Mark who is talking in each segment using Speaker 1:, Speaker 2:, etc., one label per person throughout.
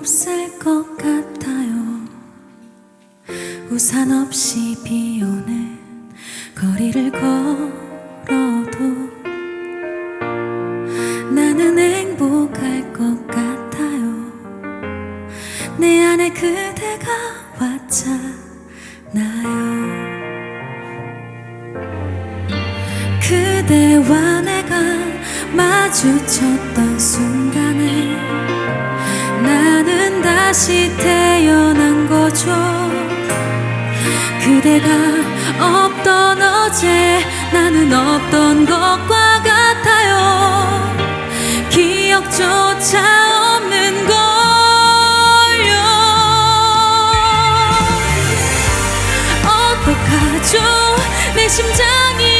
Speaker 1: 없을 것 같아요. 우산 없이 비 오는 거리를 걸어도 나는 행복할 것 같아요. 내 안에 그대가 왔잖아요. 그대와 내가 마주쳤던 순간에 나는 다시 태어난 거죠. 그대가 없던 어제 나는 없던 것과 같아요. 기억조차 없는 걸요. 어떡하죠? 내 심장이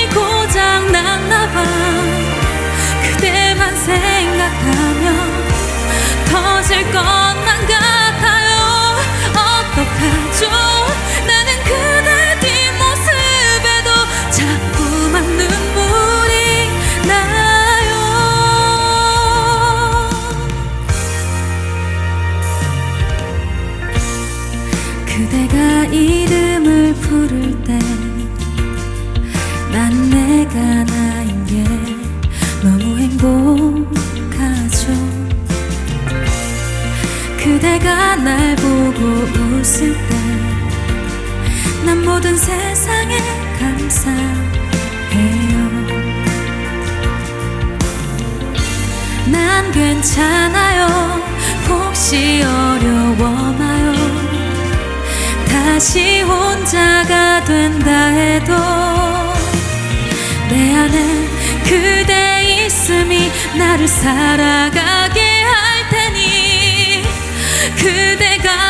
Speaker 1: 터질 것만 같아요. 어떡하죠? 나는 그대 뒷모습에도 자꾸만 눈물이 나요. 그대가 이름을 부를 때 난 내가 나 세상에 감사해요. 난 괜찮아요. 혹시 어려워마요? 다시 혼자가 된다 해도 내 안에 그대 있음이 나를 살아가게 할 테니 그대가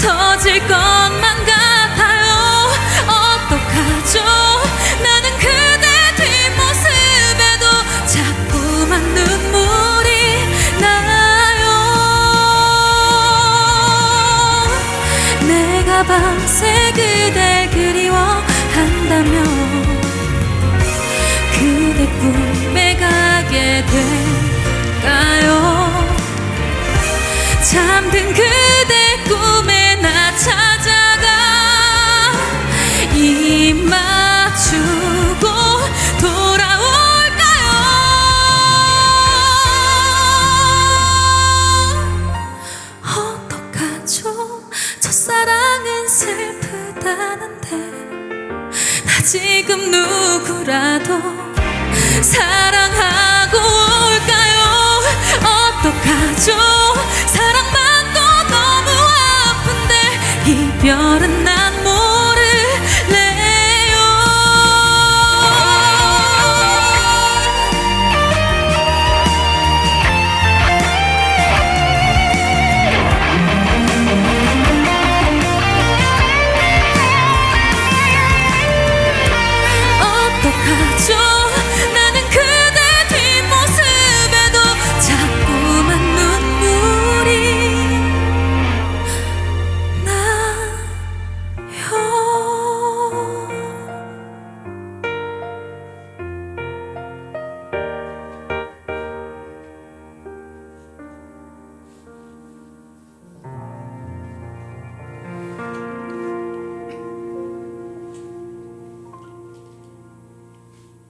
Speaker 1: 터질 것만 같아요. 어떡하죠? 나는 그대 뒷모습에도 자꾸만 눈물이 나요. 내가 밤새 그댈 그리워한다면 그대 꿈에 가게 될까요? 잠든 그 슬프다는데 나 지금 누구라도 사랑하고